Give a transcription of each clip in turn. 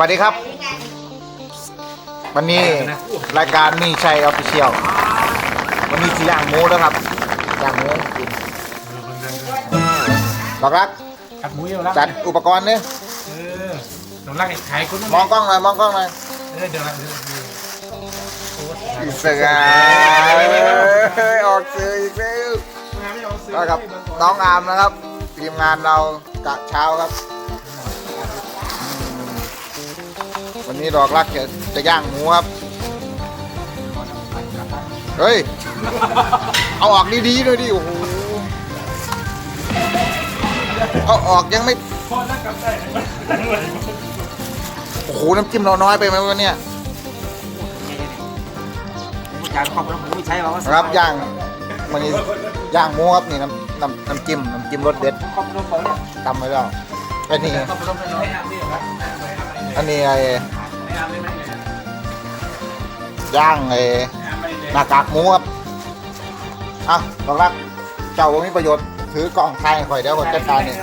สวัสดีครับ วันนี้รายการมีชัยออฟฟิเชียลวันนี้สิย่างหมูแล้วครับย่างหมูกินดอกรักขัดหมูเยอะแล้วจัดอุปกรณ์เนี่ยเออหนูรักขายคุณมองกล้องหน่อยมองกล้องหน่อยเออเดี๋ยวละเดี๋ยวอิสระออกสื่ออีกแล้วก็ครับน้องอามนะครับทีมงานเรากะเช้าครับ นนี้ดอกรักจะจะย่างหมูครับ เฮ้ย เอาออกดีๆหน่อยดิ โอ้โห เอาออกยังไม่ โอ้โห น้ำจิ้มเราน้อยไปไหมวะเนี่ย จานขอบคุณหมูใช้เราครับย่างวันนี้ย่างหมูครับนี่น้ำน้ำน้ำจิ้มน้ำจิ้มรสเด็ดขอบคุณเขาเนี่ยตำไว้แล้วอันนี้ขอบคุณเขาให้อาบนี่เหรอครับ อันนี้ไอ้ ให้อาบได้ไหมย่างไอ้อาบไม่เลยหน้ากากหมูครับอะบอกรัก เจ้าบ่มีประโยชน์ ถือกล่องไทยข่อยเดี๋ยวผมจัดการเอง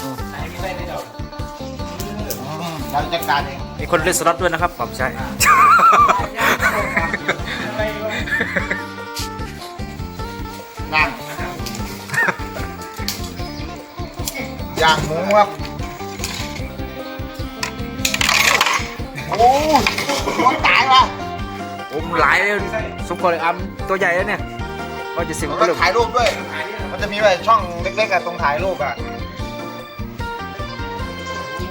อืมเราจัดการเองมีคนเล่นสล็อตด้วยนะครับผมใช่นั่งย่างหมูครับ โอ้ยหัวตายว่ะผมหลายเลยสมควรเลยอัมตัวใหญ่แล้วเนี่ยก็จะสิบมันก็ก็เริ่มถ่ายรูปด้วย มันจะมีแบบช่องเล็กๆอะตรงถ่ายรูปอะ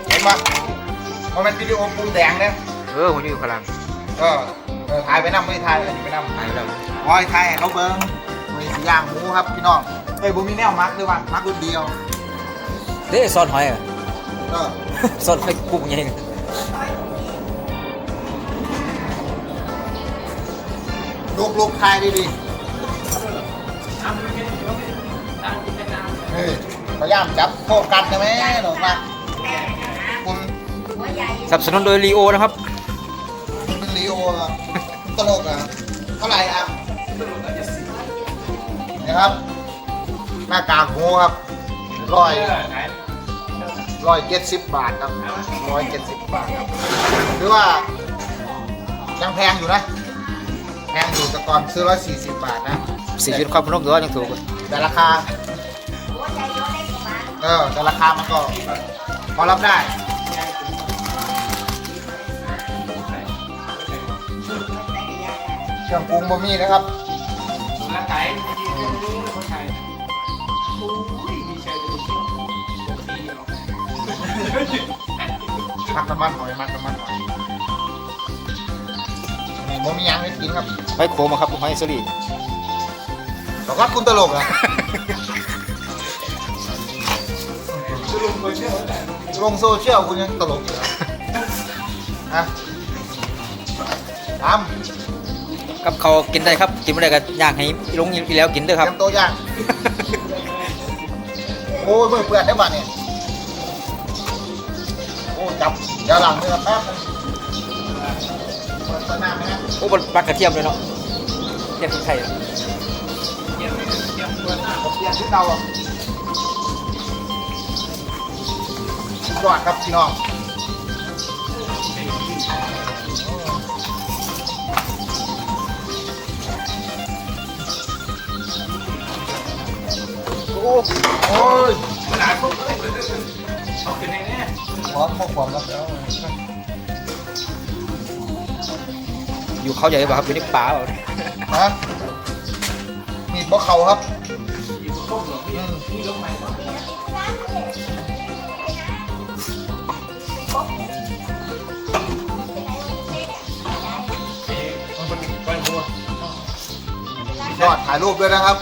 เห็นปะมันเป็นวิดีโอปรุงแดงเนี่ยเออผมอยู่พลังเออเออถ่ายไปนั่งไม่ได้ถ่ายอันนี้ไปนั่ง หายไปแล้วโอ้ยถ่ายให้เขาเบิ้งมีสีย่างหมูครับพี่น้องเฮ้ยบุมีแนวมักด้วยว่ะมักรุ่นเดียวเด้ซอนหอยอะเออซอนหอยกุ้งยัง ลูกลูกถ่ายดีดีเฮ้ยพยายามจับโฟกัสใช่ไหมหนูมาคุณสนับสนุนโดยลีโอนะครับคุณเป็นลีโออะตลกอะเท่าไหร่อะนะครับหน้ากากหมูครับร้อยร้อยเจ็ดสิบบาทครับร้อยเจ็ดสิบบาทครับหรือว่ายังแพงอยู่นะแพ งอยู่แต่ก่อนซื้อร้อยสี่สิบบาทนะสี่ชุดความพนมตัวยังถูกแต่ราคาเออแต่ราคามันก็พอรับได้เครื่องปรุงบะหมี่นะครับรักขายคนไทยโอ้ยมีชัยเลยช่วงปกติเนาะมักน้ำมันหอยมักน้ำมันหอย นี่บะหมี่ยังให้กินครับหอยโขมอะครับหอยสลีบอกว่าคุณตลกเหรอะลงโซเชียลคุณยังตลกอยู่เหรอฮะทำกับเขาวกินได้ครับ กินไม่ได้ก็ย่างให้ลงอีแล้วกินเด้อครับ เตรียมตัวย่าง โอ้ยเบื่อเปื่อนได้บ้านเนี่ยโอ้จับเดี๋ยวหลังเนื้อแป๊บนึง โอ้บนปักกระเทียมเลยเนาะเทียมพริกไทยผมเปลี่ยนที่เตาอะสุดยอดครับพี่น้องโอ้โอ้ยขนาดพวกเอาขึ้นในนี้พร้อมพวกผมรับแล้ว อยู่เขาใหญ่ป่ะครับอยู่ในป่าเปล่าฮะมีดบ่เขาครับอยู่กับต้มเหรอพี่นี่ลงไปเนาะยอดถ่ายรูปด้วยนะครับ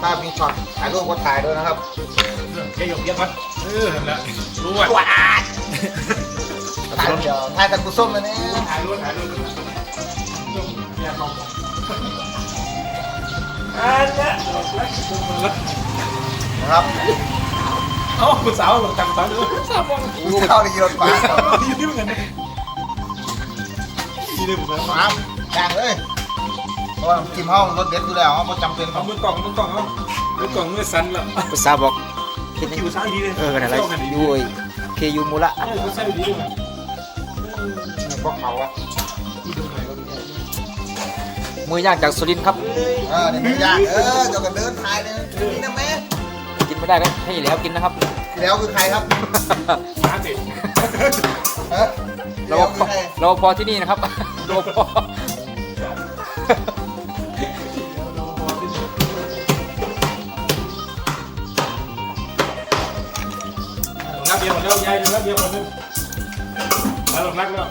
ถ้ามีช็อตถ่ายรูปก็ถ่ายด้วยนะครับแค่ยกเยอะก่อนเออนั่นแหละรู้ว่า ถ่ายเดี๋ยวถ่ายแต่กุส้มเลยนี่ถ่ายรูปถ่ายรูป ครับเอ้าคุณสาวหลงจำตอนนี้สาวมองอู้เข้าในรถมายืดเหมือนกันยืดเหมือนกันน้ำย่างเลยเพราะว่ากินห้องรถเด็ดอยู่แล้วไม่จำเป็นต้เอาองมือกล่องมือกล่องเอามือกล่องมือสั่นแล้วภาษาบอกคิวซ้ายดีเลยเออขนาดไรอยู่ไอ้เคยูมูระเออเขาใส่ดีด้วยพวกเขาอะที่ดูหน่อยก็ดู มือย่างจากสุรินทร์ครับ เออนี่มือย่างเออเดี๋ยวก็เดินทายเลยนี่นะแม่กินไม่ได้ก็ให้แล้วกินนะครับ ที่แล้วคือใครครับมาสิเออที่เราแล้วคือใครเราพอที่นี่นะครับเราพอรับเบียร์หมดแล้วยายรับเบียร์หมดแล้วแล้วหลงรักแล้ว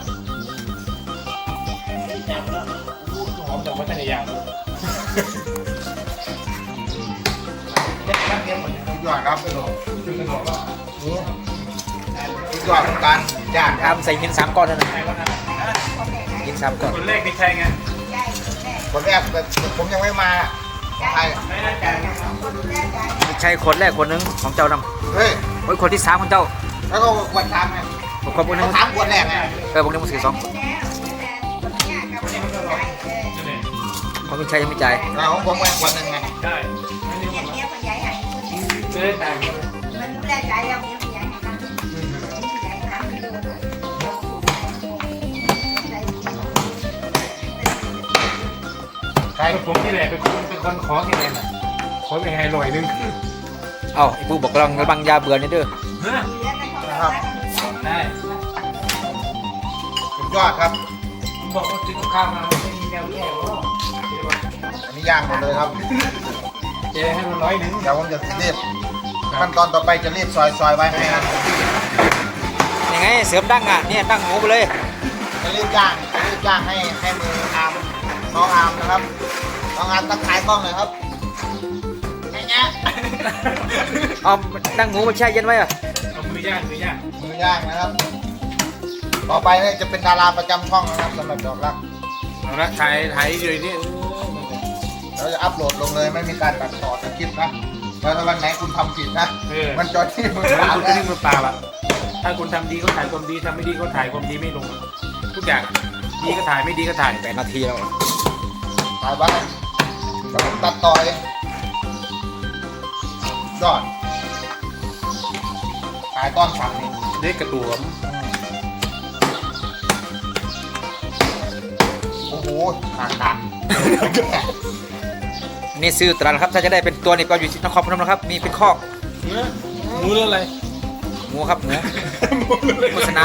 หอมจากวัฒนยารับเบียร์หมดสุดยอดครับจุดกระโดดว่าสุดยอดของการย่างครับทำใส่หินสามก้อนนั่นนะใครก็ทหินสามก้อนำคนแรกนี่ใครไงคนแรกแต่ผมยังไม่มาใครไม่ได้ใจไม่ใช่คนแรกคนหนึงของเจ้านเฮ้ยำโอ้ยคนที่สามของเจ้าแล้วก็ควรทำไงผมคนพวกนึงทำคนแรกไงเออพวกนึงมันสี่สอง คุณชัยยังไม่จ่ายเราของผมไว้คนหนึ่งไงใช่ไม่ได้หมดไม่ได้แต่งใครไอ้ผมที่แหละเป็นคนเป็นคนขอที่ไหนน่ะขอไปให้ลอยนึงเอ้าไอ้ผู้บอกกำลังระบังยาเบื่อนี่เด้อนะครับได้สุดยอดครับผมบอกว่าซื้อข้าวมา ย่างหมดเลยครับเจ๊ให้มันร้อยหนึ่งเดี๋ยวผมจะรีบขั้นตอนต่อไปจะรีบซอยซอยไว้ให้นะยังไงเสริมดั้งอะเนี่ยดั้งหมูไปเลยจะรีบย่างจะรีบย่างให้ให้มืออาร์มน้องอาร์มนะครับน้องอาร์มตั้งขายกล้องเลยครับไอ้เนี้ยเอาดั้งหมูมาแช่เย็นไว้อะเอามือย่างมือย่างมือย่างนะครับ ต่อไปเนี่ยจะเป็นดาราประจำช่องนะครับสำหรับดอกรักเอาละถ่ายถ่ายอยู่นี่ เราจะอัพโหลดลงเลยไม่มีการตัดต่อสคริปต์นะแล้วถ้าวันไหนคุณทำผิดนะ เออ มันจอที่มือเออเปล่าคุณนะจะนิ่งมือเปล่าอะ ถ้าคุณทำดีก็ถ่ายความดีทำไม่ดีก็ถ่ายความดีไม่ลง ทุกอย่างดีก็ถ่ายไม่ดีก็ถ่ายแปดนาทีแล้ว ถ่ายไว้แต่ผมตัดต่อเองยอดถ่ายตอนสั่งนี่เด็กกระตัวมโอ้โหทางตัน นี่ซื้อตรานะครับ ถ้าจะได้เป็นตัวนี่ก็อยู่ที่นครพนมนะครับ มีเป็นคอกเนื้อหมูเรื่องอะไรหมูครับหมูโฆษณา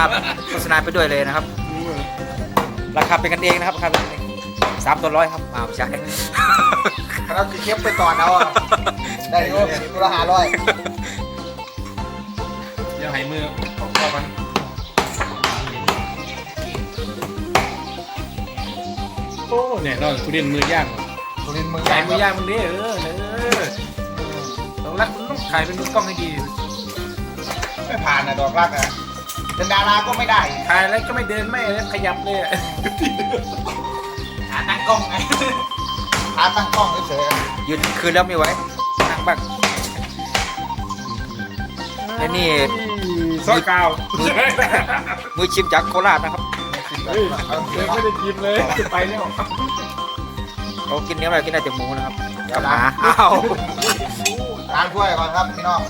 โฆษณาไปด้วยเลยนะครับ ราคาเป็นกันเองนะครับราคาเป็นกันเองสามตัวร้อยครับอ้าวใช่แล้วคือเก็บไปต่อเอาอะได้อยู่ตัวละห้าร้อยเดี๋ยวหายมือของพ่อมันโอ้เนี่ยเราคุณเรียนมือย่าง สุรินทร์มือใส่ย่างมือย่างมันดิเออเออต้องรักมันต้องถ่ายเป็นมือกล้องให้ดีไม่ผ่านนะดอกรักนะเป็นดาราก็ไม่ได้ถ่ายแล้วก็ไม่เดินไม่อะไรขยับเลยอะหาตั้งกล้องไงหาตั้งกล้องเฉยยืนคืนแล้วไม่ไหวนั่งบ้างไอ้นี่ซอกาวมือชิมจากโคราชนะครับๆเฮ้ยเอายังไม่ได้ชิมเลยไปแล้ว เขากินเนื้ออะไรกินได้แต่หมูนะครับเดี๋ยวหล้ามาอ้าวล้างถ้วยก่อนครับพี่น้อง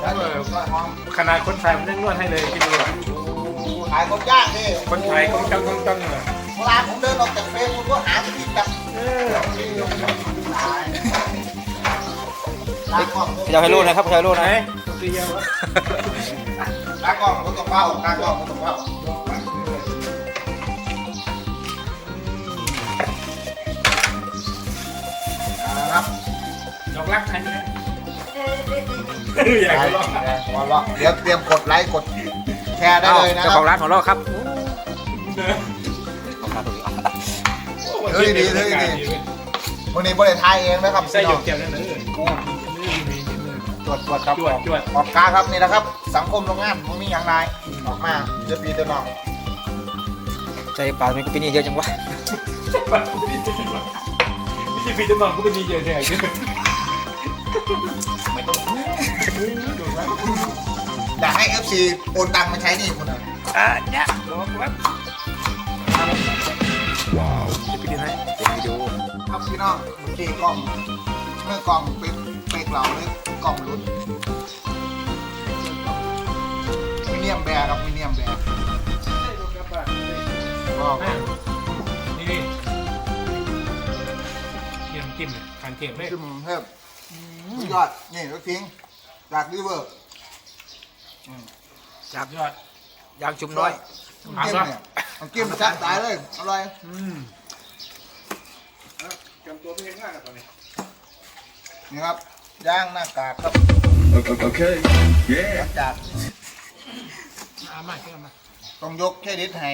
แล้วก็หอมขนาดคนไทยมันยังนวดให้เลยกินเลยขายคนย่างนี่คนไทยต้องจังต้องจังเลยเวลาผมเดินออกจากเฟซผมก็หาที่แบบเออล้างกล้องพยาไฮโร่นะครับพยาไฮโร่ไหนนะตัวเดียวล้างกล้องมันต้องเป้าล้างกล้องมันต้องเป้า ดอกรักใครไหมอยากไปจะลองหัวเราะเดี๋ยวเตรียมกดไลค์กดแชร์ได้อ้าวเลยนะเจ้าคขรัอบงร้านของเราครับวันนี้บริษัทไทยเองนะครับใส่พี่หยน้อกงเกี่ยวนั่นเลยตรวจตรวจครับจวดจวดออกกาครับนี่นะครับ สังคมโรงงานมึงมีอย่างไรออกมาเดี๋ยวปีเดี๋ยวน้องใจป่ามันก็เป็นนี่เยอะจังวะไม่ใช่พี่จะนอนก็ไม่ดีเยอะแค่ไหนอยากให้ FC โอนตังค์มาใช้หนี่คุณอะอะเนี่ยดอกรักจะไปดูไหนเดี๋ยวไปดูครับพี่น้องเมื่อกี้กล้องเมื่อกล้องเป็นเปกเหล่าเลยกล้องรุดยมแบร์ครับมีเนียมแบร์ก็แม่นี่นี่เยี่ยมจิ้มเลยทานเก็บเลยจิ้มเพิ่ม สุดยอดนี่ลูกทิ้งจากริเวอร์จากยอดยางชุมน้อย น้ำจิ้มเนี่ยน้ำจิ้มชัดตายเลยอร่อยอืมจำตัวไม่เห็นง่ายนะตอนนี้นี่ครับย่างหน้ากากครับ Okay. ห Yeah. ลังจากเอามาเชื่อมาต้องยกเครดิตให้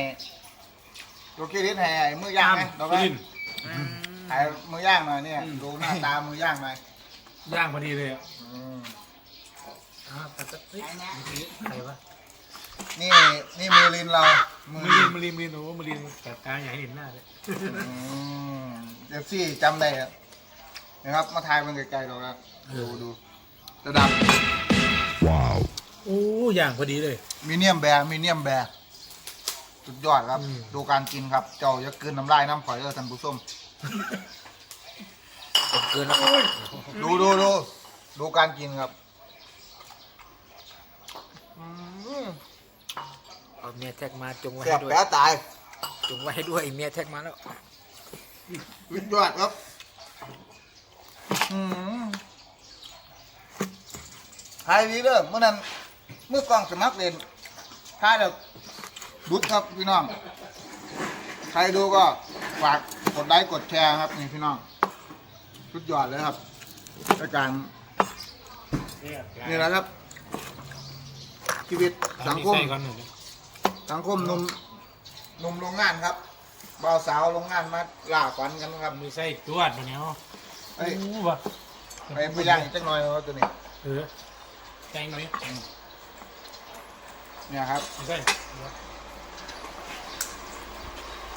ยกเครดิตให้ไอ้มือย่างไงเราสุไงรินทร์ไอ้มือย่างหน่อยเนี่ยดูหน้าตามือย่างหน่อย ย่างพอดีเลยอะอืมอ่าแต่เฮ้ยใครวะนี่นี่มือลินเรา มืมืออลิลินนมือลินมือลินโอ้มือลินแต่ตาใหญ่เห็นหน้าเลยอืมเดฟซี่จำได้ครับนะครับ มาทายมันไกลๆเราแล้วดูดูระดับโอ้ย่างพอดีเลย มีเนียมแบร์มีเนียมแบร์สุดยอดครับ อืม ดูการกินครับ เจ้าอย่าเกินน้ำลายน้ำข่อยเด้อท่านผู้ชม เกินแล้วดูดูดูดูการกินครับอืมเอาเมียแท็กมาจงไว้แสให้บด้วยแผลตายจงไว้ให้ด้วยเมียแท็กมาแล้วสุดยอดครับอืมทายดีเด้อเมื่อนั้นเมื่อกล้องสมัครเล่นทายแบบดุดครับพี่น้อง ใครดูก็ฝากกดไลค์กดแชร์ครับนี่พี่น้อง สุดยอดเลยครับรายการนี่แหละครับ ชีวิตสังคมใส่ก่อนหนึ่งสังคมหนุ่มหนุ่มโรงงานครับบ่าวสาวโรงงานมาล่าฝันกันครับมือใส่จวดมาเนี้ยเอ้ยโอ้วะไปไปย่างอีกจักหน่อยครับตัวนี้เออแกงหน่อยเนี่ยครับมือใส่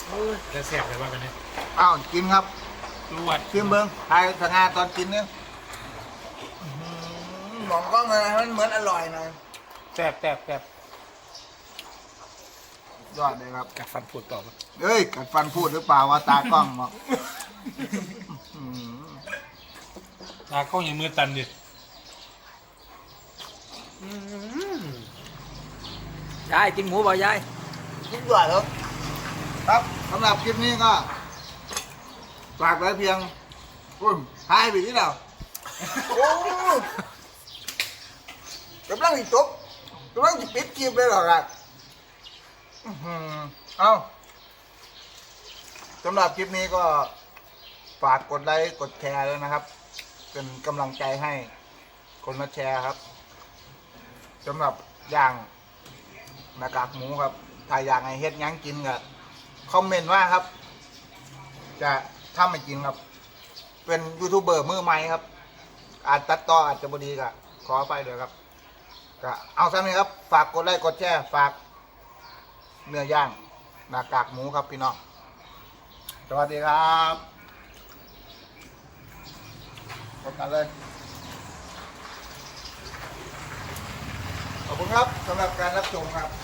โอ้ยจะแสบเลยว่ากันเนี่ยอ้าวกินครับ จวดชิมเบิ้งทายทางงานตอนกินเนี่ยมองกล้องเลยมันเหมือนอร่อยหน่อยแสบแสบแสบยอดเลยครับ กัดฟันพูดต่อมาเอ้ย กัดฟันพูดหรือเปล่าว่าตากล้องบอกอืมตาเข้าอย่างมือตันดิยายกินหมูเปล่ายายสุดยอดครับ ครับสำหรับคลิปนี้ก็ ฝากไว้เพียงคุณทายไปที่เราโอ้กำลังอีกจบกำลังจะปิดคลิปเลยเหรอครับอื้อหือเอาสำหรับคลิปนี้ก็ฝากกดไลค์กดแชร์ด้วยนะครับ เป็นกำลังใจให้คนมาแชร์ครับสำหรับย่างหน้ากากหมูครับ ถ้าอยากให้เฮ็ดหยังกินก็คอมเมนต์ว่าครับ จะ ทำให้กินครับ เป็นยูทูบเบอร์มือใหม่ครับ อาจตัดต่ออาจจะบดีก็ขอไปเลยครับก็เอาซ้ำนี้ครับ ฝากกดไลค์กดแชร์ฝากเนื้อย่างหน้ากากหมูครับพี่น้องสวัสดีครับพบกันเลย ขอบคุณครับสำหรับการรับชมครับ